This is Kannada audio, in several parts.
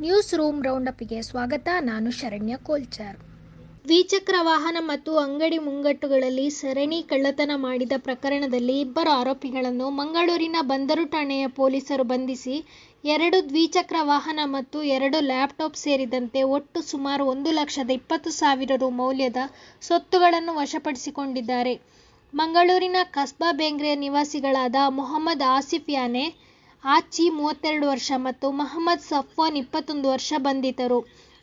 ನ್ಯೂಸ್ ರೂಮ್ ರೌಂಡಪ್ಗೆ ಸ್ವಾಗತ ನಾನು ಶರಣ್ಯ ಕೋಲ್ಚಾರ್ ದ್ವಿಚಕ್ರ ವಾಹನ ಮತ್ತು ಅಂಗಡಿ ಮುಂಗಟ್ಟುಗಳಲ್ಲಿ ಸರಣಿ ಕಳ್ಳತನ ಮಾಡಿದ ಪ್ರಕರಣದಲ್ಲಿ ಇಬ್ಬರು ಆರೋಪಿಗಳನ್ನು ಮಂಗಳೂರಿನ ಬಂದರು ಠಾಣೆಯ ಪೊಲೀಸರು ಬಂಧಿಸಿ, ಎರಡು ದ್ವಿಚಕ್ರ ವಾಹನ ಮತ್ತು ಎರಡು ಲ್ಯಾಪ್ಟಾಪ್ ಸೇರಿದಂತೆ ಒಟ್ಟು ಸುಮಾರು ಒಂದು ಲಕ್ಷದ ಇಪ್ಪತ್ತು ಸಾವಿರ ರು ಮೌಲ್ಯದ ಸೊತ್ತುಗಳನ್ನು ವಶಪಡಿಸಿಕೊಂಡಿದ್ದಾರೆ. ಮಂಗಳೂರಿನ ಕಸ್ಬಾ ಬೇಂಗ್ರೆಯ ನಿವಾಸಿಗಳಾದ ಮೊಹಮ್ಮದ್ ಆಸಿಫ್ ಯಾನೆ ಆಚಿ ಮೂವತ್ತೆರಡು ವರ್ಷ ಮತ್ತು ಮಹಮ್ಮದ್ ಸಫ್ವಾನ್ ಇಪ್ಪತ್ತೊಂದು ವರ್ಷ ಬಂಧಿತರು.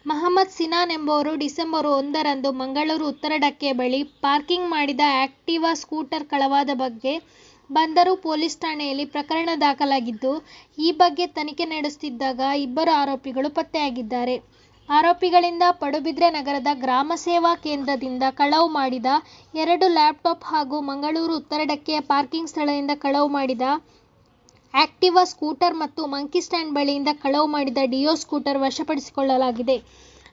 ಮಹಮ್ಮದ್ ಸಿನಾನ್ ಎಂಬುವರು ಡಿಸೆಂಬರ್ ಒಂದರಂದು ಮಂಗಳೂರು ಉತ್ತರ ಡಕ್ಕೆ ಬಳಿ ಪಾರ್ಕಿಂಗ್ ಮಾಡಿದ ಆಕ್ಟಿವಾ ಸ್ಕೂಟರ್ ಕಳವಾದ ಬಗ್ಗೆ ಬಂದರು ಪೊಲೀಸ್ ಠಾಣೆಯಲ್ಲಿ ಪ್ರಕರಣ ದಾಖಲಾಗಿದ್ದು, ಈ ಬಗ್ಗೆ ತನಿಖೆ ನಡೆಸುತ್ತಿದ್ದಾಗ ಇಬ್ಬರು ಆರೋಪಿಗಳು ಪತ್ತೆಯಾಗಿದ್ದಾರೆ. ಆರೋಪಿಗಳಿಂದ ಪಡುಬಿದ್ರೆ ನಗರದ ಗ್ರಾಮ ಸೇವಾ ಕೇಂದ್ರದಿಂದ ಕಳವು ಮಾಡಿದ ಎರಡು ಲ್ಯಾಪ್ಟಾಪ್ ಹಾಗೂ ಮಂಗಳೂರು ಉತ್ತರ ಡಕ್ಕೆಯ ಪಾರ್ಕಿಂಗ್ ಸ್ಥಳದಿಂದ ಕಳವು ಮಾಡಿದ ಆಕ್ಟಿವಾ ಸ್ಕೂಟರ್ ಮತ್ತು ಮಂಕಿ ಸ್ಟ್ಯಾಂಡ್ ಬಳಿಯಿಂದ ಕಳವು ಮಾಡಿದ ಡಿಯೋ ಸ್ಕೂಟರ್ ವಶಪಡಿಸಿಕೊಳ್ಳಲಾಗಿದೆ.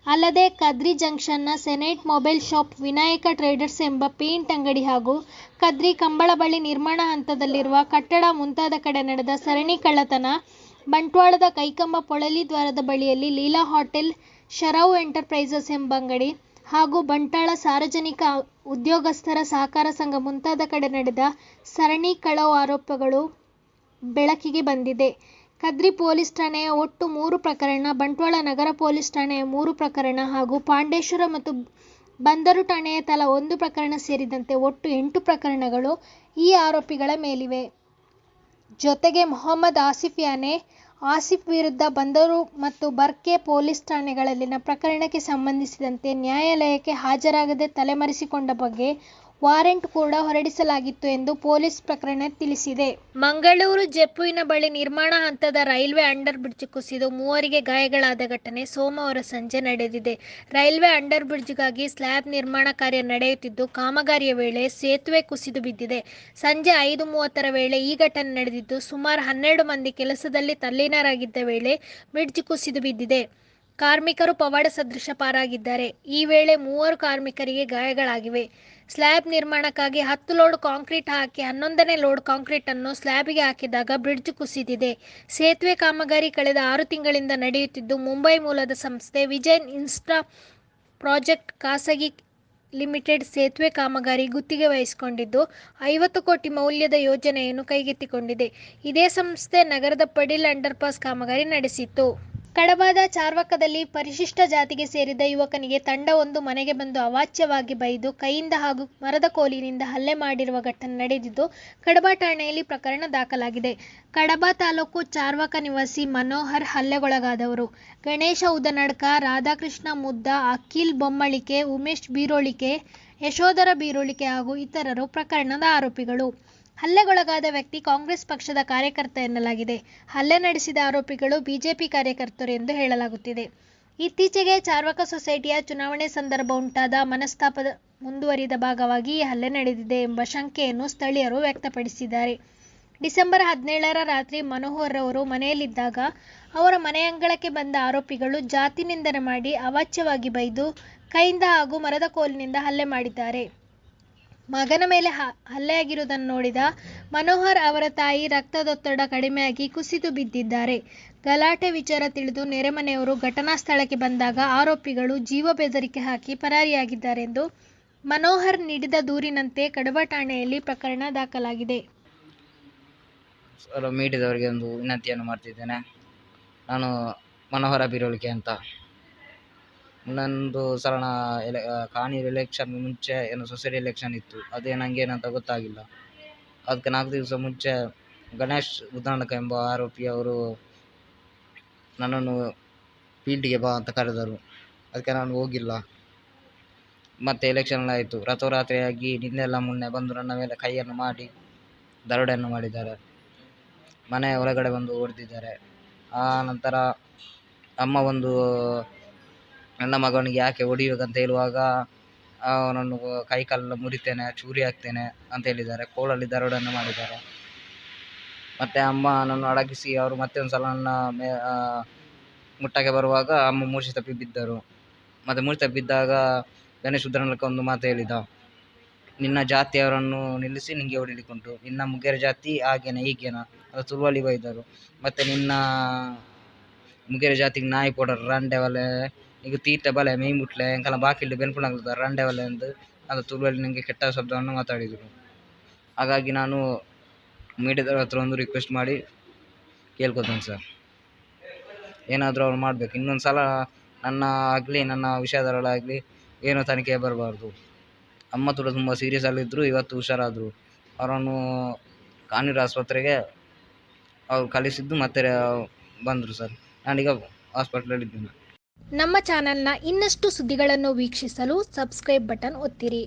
ಅಲ್ಲದೆ ಕದ್ರಿ ಜಂಕ್ಷನ್ನ Senate mobile shop, Vinayaka traders ಎಂಬ ಪೇಂಟ್ ಅಂಗಡಿ ಹಾಗೂ ಕದ್ರಿ ಕಂಬಳ ಬಳಿ ನಿರ್ಮಾಣ ಹಂತದಲ್ಲಿರುವ ಕಟ್ಟಡ ಮುಂತಾದ ಕಡೆ ನಡೆದ ಸರಣಿ ಕಳ್ಳತನ, ಬಂಟ್ವಾಳದ ಕೈಕಂಬ ಪೊಳಲಿ ದ್ವಾರದ ಬಳಿಯಲ್ಲಿ ಲೀಲಾ ಹೋಟೆಲ್, ಶರೌ ಎಂಟರ್ಪ್ರೈಸಸ್ ಎಂಬ ಅಂಗಡಿ ಹಾಗೂ ಬಂಟಾಳ ಸಾರ್ವಜನಿಕ ಉದ್ಯೋಗಸ್ಥರ ಸಹಕಾರ ಸಂಘ ಮುಂತಾದ ಕಡೆ ನಡೆದ ಸರಣಿ ಕಳವು ಆರೋಪಗಳು ಬೆಳಕಿಗೆ ಬಂದಿದೆ. ಕದ್ರಿ ಪೊಲೀಸ್ ಠಾಣೆಯ ಒಟ್ಟು ಮೂರು ಪ್ರಕರಣ, ಬಂಟ್ವಾಳ ನಗರ ಪೊಲೀಸ್ ಠಾಣೆಯ ಮೂರು ಪ್ರಕರಣ ಹಾಗೂ ಪಾಂಡೇಶ್ವರ ಮತ್ತು ಬಂದರು ಠಾಣೆಯ ತಲಾ ಒಂದು ಪ್ರಕರಣ ಸೇರಿದಂತೆ ಒಟ್ಟು ಎಂಟು ಪ್ರಕರಣಗಳು ಈ ಆರೋಪಿಗಳ ಮೇಲಿವೆ. ಜೊತೆಗೆ ಮೊಹಮ್ಮದ್ ಆಸಿಫ್ ಯಾನೆ, ಆಸಿಫ್ ವಿರುದ್ಧ ಬಂದರು ಮತ್ತು ಬರ್ಕೆ ಪೊಲೀಸ್ ಠಾಣೆಗಳಲ್ಲಿನ ಪ್ರಕರಣಕ್ಕೆ ಸಂಬಂಧಿಸಿದಂತೆ ನ್ಯಾಯಾಲಯಕ್ಕೆ ಹಾಜರಾಗದೆ ತಲೆಮರೆಸಿಕೊಂಡ ಬಗ್ಗೆ ವಾರೆಂಟ್ ಕೂಡ ಹೊರಡಿಸಲಾಗಿತ್ತು ಎಂದು ಪೊಲೀಸ್ ಪ್ರಕರಣ ತಿಳಿಸಿದೆ. ಮಂಗಳೂರು ಜೆಪ್ಪುವಿನ ಬಳಿ ನಿರ್ಮಾಣ ಹಂತದ ರೈಲ್ವೆ ಅಂಡರ್ ಬ್ರಿಡ್ಜ್ ಕುಸಿದು ಮೂವರಿಗೆ ಗಾಯಗಳಾದ ಘಟನೆ ಸೋಮವಾರ ಸಂಜೆ ನಡೆದಿದೆ. ರೈಲ್ವೆ ಅಂಡರ್ ಬ್ರಿಡ್ಜ್ಗಾಗಿ ಸ್ಲ್ಯಾಬ್ ನಿರ್ಮಾಣ ಕಾರ್ಯ ನಡೆಯುತ್ತಿದ್ದು, ಕಾಮಗಾರಿಯ ವೇಳೆ ಸೇತುವೆ ಕುಸಿದು ಬಿದ್ದಿದೆ. ಸಂಜೆ ಐದು ಮೂವತ್ತರ ವೇಳೆ ಈ ಘಟನೆ ನಡೆದಿದ್ದು, ಸುಮಾರು ಹನ್ನೆರಡು ಮಂದಿ ಕೆಲಸದಲ್ಲಿ ತಲ್ಲೀನರಾಗಿದ್ದ ವೇಳೆ ಬ್ರಿಡ್ಜ್ ಕುಸಿದು ಬಿದ್ದಿದೆ. ಕಾರ್ಮಿಕರು ಪವಾಡ ಸದೃಶ ಪಾರಾಗಿದ್ದಾರೆ. ಈ ವೇಳೆ ಮೂವರು ಕಾರ್ಮಿಕರಿಗೆ ಗಾಯಗಳಾಗಿವೆ. ಸ್ಲ್ಯಾಬ್ ನಿರ್ಮಾಣಕ್ಕಾಗಿ ಹತ್ತು ಲೋಡ್ ಕಾಂಕ್ರೀಟ್ ಹಾಕಿ ಹನ್ನೊಂದನೇ ಲೋಡ್ ಕಾಂಕ್ರೀಟ್ ಅನ್ನು ಸ್ಲ್ಯಾಬ್ಗೆ ಹಾಕಿದಾಗ ಬ್ರಿಡ್ಜ್ ಕುಸಿದಿದೆ. ಸೇತುವೆ ಕಾಮಗಾರಿ ಕಳೆದ ಆರು ತಿಂಗಳಿಂದ ನಡೆಯುತ್ತಿದ್ದು, ಮುಂಬೈ ಮೂಲದ ಸಂಸ್ಥೆ ವಿಜಯನ್ ಇನ್ಫ್ರಾ ಪ್ರಾಜೆಕ್ಟ್ ಖಾಸಗಿ ಲಿಮಿಟೆಡ್ ಸೇತುವೆ ಕಾಮಗಾರಿ ಗುತ್ತಿಗೆ ವಹಿಸಿಕೊಂಡಿದ್ದು, ಐವತ್ತು ಕೋಟಿ ಮೌಲ್ಯದ ಯೋಜನೆಯನ್ನು ಕೈಗೆತ್ತಿಕೊಂಡಿದೆ. ಇದೇ ಸಂಸ್ಥೆ ನಗರದ ಪಡಿಲ್ ಅಂಡರ್ಪಾಸ್ ಕಾಮಗಾರಿ ನಡೆಸಿತ್ತು. ಕಡಬದ ಚಾರ್ವಕದಲ್ಲಿ ಪರಿಶಿಷ್ಟ ಜಾತಿಗೆ ಸೇರಿದ ಯುವಕನಿಗೆ ತಂಡವೊಂದು ಮನೆಗೆ ಬಂದು ಅವಾಚ್ಯವಾಗಿ ಬೈದು, ಕೈಯಿಂದ ಹಾಗೂ ಮರದ ಕೋಲಿನಿಂದ ಹಲ್ಲೆ ಮಾಡಿರುವ ಘಟನೆ ನಡೆದಿದ್ದು, ಕಡಬ ಠಾಣೆಯಲ್ಲಿ ಪ್ರಕರಣ ದಾಖಲಾಗಿದೆ. ಕಡಬ ತಾಲೂಕು ಚಾರ್ವಕ ನಿವಾಸಿ ಮನೋಹರ್ ಹಲ್ಲೆಗೊಳಗಾದವರು. ಗಣೇಶ ಉದನಡ್ಕ, ರಾಧಾಕೃಷ್ಣ ಮುದ್ದ, ಅಖಿಲ್ ಬೊಮ್ಮಳಿಕೆ, ಉಮೇಶ್ ಬೀರೋಳಿಕೆ ಯಶೋಧರ ಬೀರೋಳಿಕೆ ಹಾಗೂ ಇತರರು ಪ್ರಕರಣದ ಆರೋಪಿಗಳು. ಹಲ್ಲೆಗೊಳಗಾದ ವ್ಯಕ್ತಿ ಕಾಂಗ್ರೆಸ್ ಪಕ್ಷದ ಕಾರ್ಯಕರ್ತ ಎನ್ನಲಾಗಿದೆ. ಹಲ್ಲೆ ನಡೆಸಿದ ಆರೋಪಿಗಳು ಬಿಜೆಪಿ ಕಾರ್ಯಕರ್ತರು ಎಂದು ಹೇಳಲಾಗುತ್ತಿದೆ. ಇತ್ತೀಚೆಗೆ ಚಾರ್ವಕ ಸೊಸೈಟಿಯ ಚುನಾವಣೆ ಸಂದರ್ಭ ಉಂಟಾದ ಮನಸ್ತಾಪದ ಮುಂದುವರಿದ ಭಾಗವಾಗಿ ಈ ಹಲ್ಲೆ ನಡೆದಿದೆ ಎಂಬ ಶಂಕೆಯನ್ನು ಸ್ಥಳೀಯರು ವ್ಯಕ್ತಪಡಿಸಿದ್ದಾರೆ. ಡಿಸೆಂಬರ್ ಹದಿನೇಳರ ರಾತ್ರಿ ಮನೋಹರ್ ಅವರು ಮನೆಯಲ್ಲಿದ್ದಾಗ ಅವರ ಮನೆಯಂಗಳಕ್ಕೆ ಬಂದ ಆರೋಪಿಗಳು ಜಾತಿ ನಿಂದನೆ ಮಾಡಿ, ಅವಾಚ್ಯವಾಗಿ ಬೈದು, ಕೈಯಿಂದ ಹಾಗೂ ಮರದ ಕೋಲಿನಿಂದ ಹಲ್ಲೆ ಮಾಡಿದ್ದಾರೆ. ಮಗನ ಮೇಲೆ ಹ, ಹಲ್ಲೆಯಾಗಿರುವುದನ್ನು ನೋಡಿದ ಮನೋಹರ್ ಅವರ ತಾಯಿ ರಕ್ತದೊತ್ತಡ ಕಡಿಮೆಯಾಗಿ ಕುಸಿದು ಬಿದ್ದಿದ್ದಾರೆ. ಗಲಾಟೆ ವಿಚಾರ ತಿಳಿದು ನೆರೆಮನೆಯವರು ಘಟನಾ ಸ್ಥಳಕ್ಕೆ ಬಂದಾಗ ಆರೋಪಿಗಳು ಜೀವ ಬೆದರಿಕೆ ಹಾಕಿ ಪರಾರಿಯಾಗಿದ್ದಾರೆಂದು ಮನೋಹರ್ ನೀಡಿದ ದೂರಿನಂತೆ ಕಡಬ ಠಾಣೆಯಲ್ಲಿ ಪ್ರಕರಣ ದಾಖಲಾಗಿದೆ. ಮೀಡಿಯಾದವರಿಗೆ ಒಂದು ವಿನಂತಿಯನ್ನು ಮಾಡ್ತಿದ್ದೇನೆ. ನಾನು ಮನೋಹರ ಬಿರೋಳಿಕೆ ಅಂತ. ನಂದು ಸಲನ ಎಲೆ ಕಾಣಿ ಎಲೆಕ್ಷನ್ ಮುಂಚೆ ಏನು ಸೊಸೈಟಿ ಎಲೆಕ್ಷನ್ ಇತ್ತು. ಅದೇ ನಂಗೆ ಏನಂತ ಗೊತ್ತಾಗಿಲ್ಲ. ಅದಕ್ಕೆ ನಾಲ್ಕು ದಿವಸ ಮುಂಚೆ ಗಣೇಶ್ ಉದಾಣಕ ಎಂಬ ಆರೋಪಿ ಅವರು ನನ್ನನ್ನು ಫೀಲ್ಡ್ಗೆ ಬಾ ಅಂತ ಕರೆದರು. ಅದಕ್ಕೆ ನಾನು ಹೋಗಿಲ್ಲ. ಮತ್ತೆ ಎಲೆಕ್ಷನ್ ಎಲ್ಲ ಆಯಿತು. ರಾತ್ರೋರಾತ್ರಿಯಾಗಿ ನಿನ್ನೆಲ್ಲ ಮೊನ್ನೆ ಬಂದು ನನ್ನ ಮೇಲೆ ಕೈಯನ್ನು ಮಾಡಿ ದರೋಡೆಯನ್ನು ಮಾಡಿದ್ದಾರೆ. ಮನೆಯ ಒಳಗಡೆ ಬಂದು ಹೊಡೆದಿದ್ದಾರೆ. ಆ ನಂತರ ಅಮ್ಮ ಒಂದು ನನ್ನ ಮಗನಿಗೆ ಯಾಕೆ ಹೊಡೆಯುವುದಂತ ಹೇಳುವಾಗ ಅವನನ್ನು ಕೈ ಕಾಲೆಲ್ಲ ಮುರಿತೇನೆ, ಚೂರಿ ಹಾಕ್ತೇನೆ ಅಂತ ಹೇಳಿದ್ದಾರೆ. ಕೋಲಲ್ಲಿ ದರೋಡೆಯನ್ನು ಮಾಡಿದ್ದಾರೆ. ಮತ್ತೆ ಅಮ್ಮ ನನ್ನನ್ನು ಅಡಗಿಸಿ ಅವರು ಮತ್ತೆ ಒಂದು ಸಲ ನನ್ನ ಮೇ ಮುಟ್ಟಕ್ಕೆ ಬರುವಾಗ ಅಮ್ಮ ಮೂರ್ಛೆ ತಪ್ಪಿ ಬಿದ್ದರು. ಮತ್ತೆ ಮೂರ್ಛೆ ತಪ್ಪಿ ಬಿದ್ದಾಗ ಗಣೇಶ್ ಉದ್ರನಕ್ಕೆ ಒಂದು ಮಾತು ಹೇಳಿದ. ನಿನ್ನ ಜಾತಿಯವರನ್ನು ನಿಲ್ಲಿಸಿ ನಿಂಗೆ ಹೊಡಿಲಿಕ್ಕುಂಟು. ನಿನ್ನ ಮುಗೇರ ಜಾತಿ ಹಾಗೇನ ಹೀಗೇನ ಅದು ತುಳುವಲ್ಲಿ ಬೈದರು. ಮತ್ತೆ ನಿನ್ನ ಮುಗೇರ ಜಾತಿಗೆ ನಾಯಿ ಕೊಡರು ರಂಡೆ ಈಗ ತೀಟೆ ಬಲೆ ಮೈ ಮುಟ್ಲೆ ಎಂಕಲ್ಲ ಬಾಕಿಲ್ಡು ಬೆನ್ಪುಣಾಗ್ತದ ರಂಡೆ ಬಲೆ ಎಂದು ಅದು ತುಳುವಲ್ಲಿ ನನಗೆ ಕೆಟ್ಟ ಶಬ್ದವನ್ನು ಮಾತಾಡಿದರು. ಹಾಗಾಗಿ ನಾನು ಮೀಡಿಯಾದವ್ರ ಹತ್ರ ಒಂದು ರಿಕ್ವೆಸ್ಟ್ ಮಾಡಿ ಕೇಳ್ಕೊತೇನೆ ಸರ್. ಏನಾದರೂ ಅವ್ರು ಮಾಡಬೇಕು. ಇನ್ನೊಂದು ಸಲ ನನ್ನ ಆಗಲಿ, ನನ್ನ ವಿಷಯದವರಾಗಲಿ ಏನೋ ತನಿಖೆ ಬರಬಾರ್ದು. ಅಮ್ಮ ಕೂಡ ತುಂಬ ಸೀರಿಯಸ್ ಅಲ್ಲಿದ್ದರು ಇವತ್ತು ಹುಷಾರಾದರು. ಅವರನ್ನು ಕಾನೂರು ಆಸ್ಪತ್ರೆಗೆ ಅವ್ರು ಕಳಿಸಿದ್ದು ಮತ್ತೆ ಬಂದರು ಸರ್. ನಾನೀಗ ಹಾಸ್ಪಿಟ್ಲಲ್ಲಿದ್ದೇನೆ ನಮ್ಮ ಚಾನೆಲ್ನ ಇನ್ನಷ್ಟು ಸುದ್ದಿಗಳನ್ನು ವೀಕ್ಷಿಸಲು ಸಬ್ಸ್ಕ್ರೈಬ್ ಬಟನ್ ಒತ್ತಿರಿ.